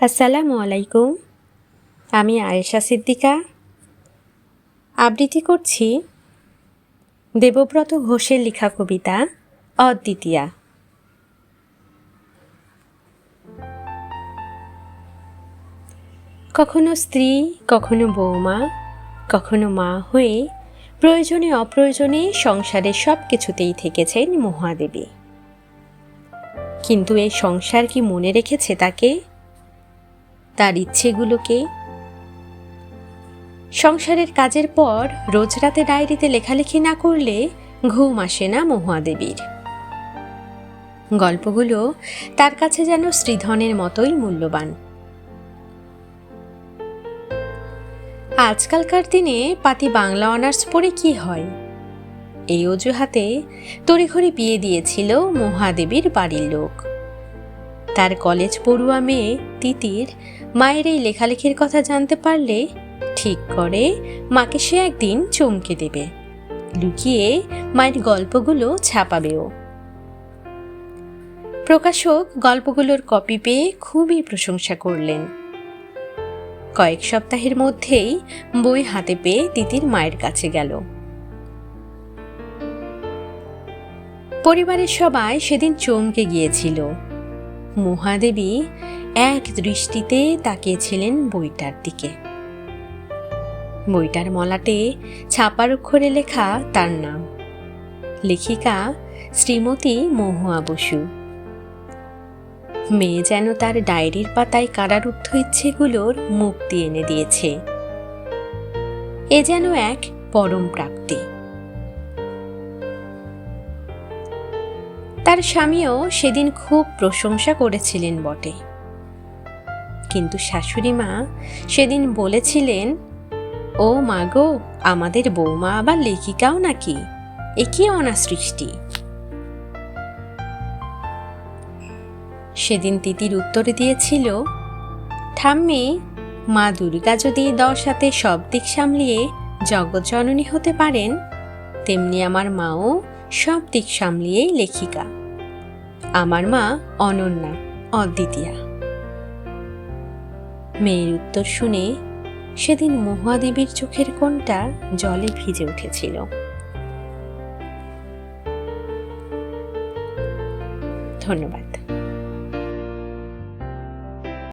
আসসালামু আলাইকুম। আমি আয়েশা সিদ্দিকা। আবৃত্তি করছি দেবব্রত ঘোষের লেখা কবিতা অদ্বিতীয়া। কখনো স্ত্রী, কখনো বৌমা, কখনো মা হয়ে প্রয়োজনে অপ্রয়োজনে সংসারের সব কিছুতেই থেকেছেন মহাদেবী। কিন্তু এই সংসার কি মনে রেখেছে তাকে? তার ইচ্ছেগুলোকে। সংসারের কাজের পর রোজ রাতে ডায়েরিতে লেখালেখি না করলে ঘুম আসে না মহুয়াদেবীর। গল্পগুলো তার কাছে যেন শ্রীধনের মতোই মূল্যবান। আজকালকার দিনে পাতি বাংলা অনার্স পড়ে কি হয়? এই অজুহাতে তড়িঘড়ি বিয়ে দিয়েছিল মহাদেবীর বাড়ির লোক। তার কলেজ পড়ুয়া মেয়ে তিতির মায়ের এই লেখালেখির কথা জানতে পারলে ঠিক করে মাকে সে একদিন চমকে দেবে। লুকিয়ে মায়ের গল্পগুলো ছাপাবেও। প্রকাশক গল্পগুলোর কপি পেয়ে খুবই প্রশংসা করলেন। কয়েক সপ্তাহের মধ্যেই বই হাতে পেয়ে তিতির মায়ের কাছে গেল। পরিবারের সবাই সেদিন চমকে গিয়েছিল। মহাদেবী এক দৃষ্টিতে তাকিয়েছিলেন বইটার দিকে। বইটার মলাটে ছাপার অক্ষরে লেখা তার নাম। লেখিকা শ্রীমতী মহুয়া বসু। মেয়ে যেন তার ডায়েরির পাতায় কারারুদ্ধ ইচ্ছেগুলোর মুক্তি এনে দিয়েছে। এ যেন এক পরম প্রাপ্তি। তার স্বামীও সেদিন খুব প্রশংসা করেছিলেন বটে। কিন্তু শাশুড়ি মা সেদিন বলেছিলেন, ও মা গো, আমাদের বৌমা আবার লেখিকাও নাকি? এ কি অনাসৃষ্টি সেদিন তিতির উত্তর দিয়েছিল, ঠাম্মি, মা দুর্গা যদি দশ হাতে সব দিক সামলিয়ে জগৎজননী হতে পারেন, তেমনি আমার মাও সব দিক সামলিয়েই লেখিকা। আমার মা অনন্যা, অদ্বিতীয়া। মেয়ের উত্তর শুনে সেদিন মহাদেবীর চোখের কোণটা জলে ভিজে উঠেছিল। ধন্যবাদ।